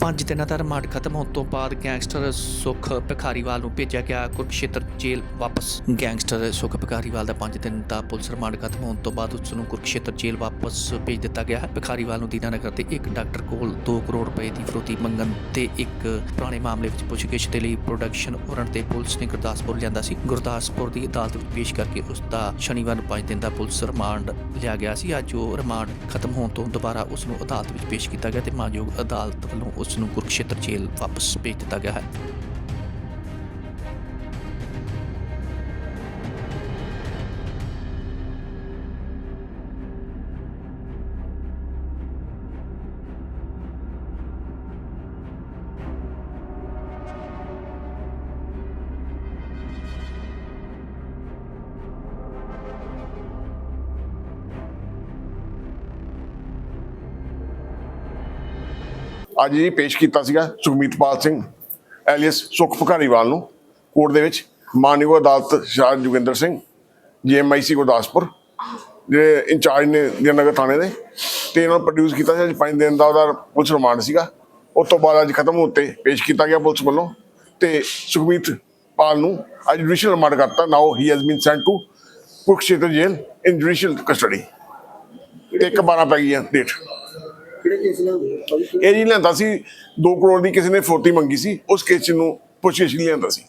ਪੰਜ ਦਿਨਾਂ ਦਾ ਰਿਮਾਂਡ ਖਤਮ ਹੋਣ ਤੋਂ ਬਾਅਦ ਗੈਂਗਸਟਰ ਸੁਖ ਭਿਖਾਰੀਵਾਲ ਨੂੰ ਭੇਜਿਆ ਗਿਆ ਕੁਰਕਸ਼ੇਤਰ ਜੇਲ੍ਹ ਵਾਪਸ। ਗੈਂਗਸਟਰ ਸੁਖ ਭਿਖਾਰੀਵਾਲ ਦਾ ਪੰਜ ਦਿਨ ਦਾ ਪੁਲਿਸ ਰਿਮਾਂਡ ਖਤਮ ਹੋਣ ਤੋਂ ਬਾਅਦ ਉਸ ਨੂੰ ਕੁਰਕਸ਼ੇਤਰ ਜੇਲ੍ਹ ਵਾਪਸ ਭੇਜ ਦਿੱਤਾ ਗਿਆ। ਹੈ ਭਿਖਾਰੀਵਾਲ ਨੂੰ ਦੀਨਾਨਗਰ ਤੇ ਇੱਕ ਡਾਕਟਰ ਕੋਲ 2 ਕਰੋੜ ਰੁਪਏ ਦੀ ਫਰੋਤੀ ਮੰਗਣ ਤੇ ਇੱਕ ਪੁਰਾਣੇ ਮਾਮਲੇ ਵਿੱਚ ਪੁੱਛਗਿੱਛ ਦੇ ਲਈ ਪ੍ਰੋਡਕਸ਼ਨ ਉਰਨ ਤੇ ਪੁਲਿਸ ਨੇ ਗੁਰਦਾਸਪੁਰ ਲਿਆਂਦਾ ਸੀ। ਗੁਰਦਾਸਪੁਰ ਦੀ ਅਦਾਲਤ ਵਿੱਚ ਪੇਸ਼ ਕਰਕੇ ਉਸ ਦਾ ਸ਼ਨੀਵਾਰ ਨੂੰ 5 ਦਿਨ ਦਾ ਪੁਲਿਸ ਰਿਮਾਂਡ ਲਿਆ ਗਿਆ ਸੀ। ਅੱਜ ਉਹ ਰਿਮਾਂਡ ਖਤਮ ਹੋਣ ਤੋਂ ਦੁਬਾਰਾ ਉਸ ਨੂੰ ਅਦਾਲਤ ਵਿੱਚ ਪੇਸ਼ ਕੀਤਾ ਗਿਆ ਤੇ ਮਾਨਯੋਗ ਅਦਾਲਤ ਵੱਲੋਂ ਉਸ ਉਸ ਨੂੰ ਕੁਰਕਸ਼ੇਤਰ ਜੇਲ੍ਹ ਵਾਪਸ ਭੇਜ ਦਿੱਤਾ ਗਿਆ ਹੈ। ਅੱਜ ਜੀ ਪੇਸ਼ ਕੀਤਾ ਸੀਗਾ ਸੁਖਮੀਤਪਾਲ ਸਿੰਘ, ਐਲੀਅਸ ਸੁਖ ਭਕਾਰੀਵਾਲ ਨੂੰ, ਕੋਰਟ ਦੇ ਵਿੱਚ ਮਾਨਯੋਗ ਅਦਾਲਤ ਸ਼ਾਹ ਜੋਗਿੰਦਰ ਸਿੰਘ, ਜੀਐਮਆਈਸੀ ਗੁਰਦਾਸਪੁਰ, ਜਿਹੜੇ ਇੰਚਾਰਜ ਨੇ ਦੀਨਗਰ ਥਾਣੇ ਦੇ, ਤੇ ਇਹਨਾਂ ਨੂੰ ਪ੍ਰੋਡਿਊਸ ਕੀਤਾ ਸੀ, ਅੱਜ ਪੰਜ ਦਿਨ ਦਾ ਉਹਦਾ ਪੁਲਿਸ ਰਿਮਾਂਡ ਸੀਗਾ। ਉਸ ਤੋਂ ਬਾਅਦ ਅੱਜ ਖਤਮ ਹੋਤੇ ਪੇਸ਼ ਕੀਤਾ ਗਿਆ ਪੁਲਿਸ ਵੱਲੋਂ, ਤੇ ਸੁਖਮੀਤ ਪਾਲ ਨੂੰ ਅੱਜ ਜੁਡੀਸ਼ੀਅਲ ਰਿਮਾਂਡ ਕਰਤਾ। Now he has been sent to Kurukshetra jail in judicial custody ਤੇ ਇੱਕ 12 ਪੈ ਗਈ ਹੈ ਡੇਟ ਕਿਹੜੇ ਕੇਸ ਨਾਲ ਇਹ ਜੀ ਲਿਆਂਦਾ ਸੀ। 2 ਕਰੋੜ ਦੀ ਕਿਸੇ ਨੇ ਫਰੋਤੀ ਮੰਗੀ ਸੀ। ਉਸ ਕੇਸ ਨੂੰ ਪੁੱਛਿਸ਼ ਲਿਆਂਦਾ ਸੀ।